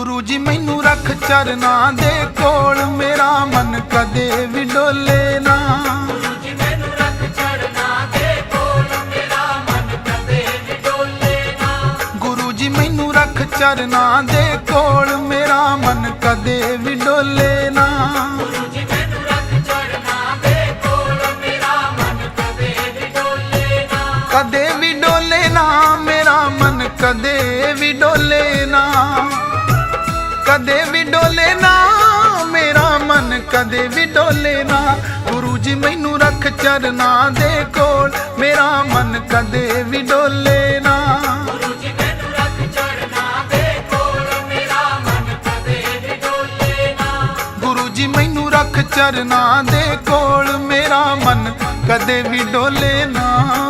ਜੀ ਮੈਨੂੰ ਰੱਖ ਚਰਨਾਂ ਦੇ ਕੋਲ। ਮੇਰਾ ਮਨ ਕਦੇ ਵੀ ਡੋਲੇ ਨਾ। ਜੀ ਮੈਨੂੰ ਰੱਖ ਚੜਨਾ ਦੇ ਕੋਲ। ਮੇਰਾ ਮਨ ਕਦੇ ਵੀ ਡੋਲੇ ਨਾ। ਗੁਰੂ ਜੀ ਮੈਨੂੰ ਰੱਖ ਚਰਨਾਂ ਦੇ ਕੋਲ। ਮੇਰਾ ਮਨ ਕਦੇ ਵੀ ਡੋਲੇ ਨਾ। ਕਦੇ ਵੀ ਡੋਲੇ ਨਾ। ਮੇਰਾ ਮਨ ਕਦੇ ਕਦੇ ਵੀ ਡੋਲੇ ਨਾ ਮੇਰਾ ਮਨ ਕਦੇ ਵੀ ਡੋਲੇ ਨਾ। ਗੁਰੂ ਜੀ ਮੈਨੂੰ ਰੱਖ ਚਰਨਾਂ ਦੇ ਕੋਲ ਮੇਰਾ ਮਨ ਕਦੇ ਵੀ ਡੋਲੇ ਨਾ। ਜੀ ਮੈਨੂੰ ਰੱਖ ਚੜਨਾ ਦੇ ਕੋਲ ਮੇਰਾ ਮਨ ਕਦੇ ਵੀ ਡੋਲੇ ਨਾ। ਗੁਰੂ ਜੀ ਮੈਨੂੰ ਰੱਖ ਚਰਨਾਂ ਦੇ ਕੋਲ ਮੇਰਾ ਮਨ ਕਦੇ ਵੀ ਡੋਲੇ ਨਾ।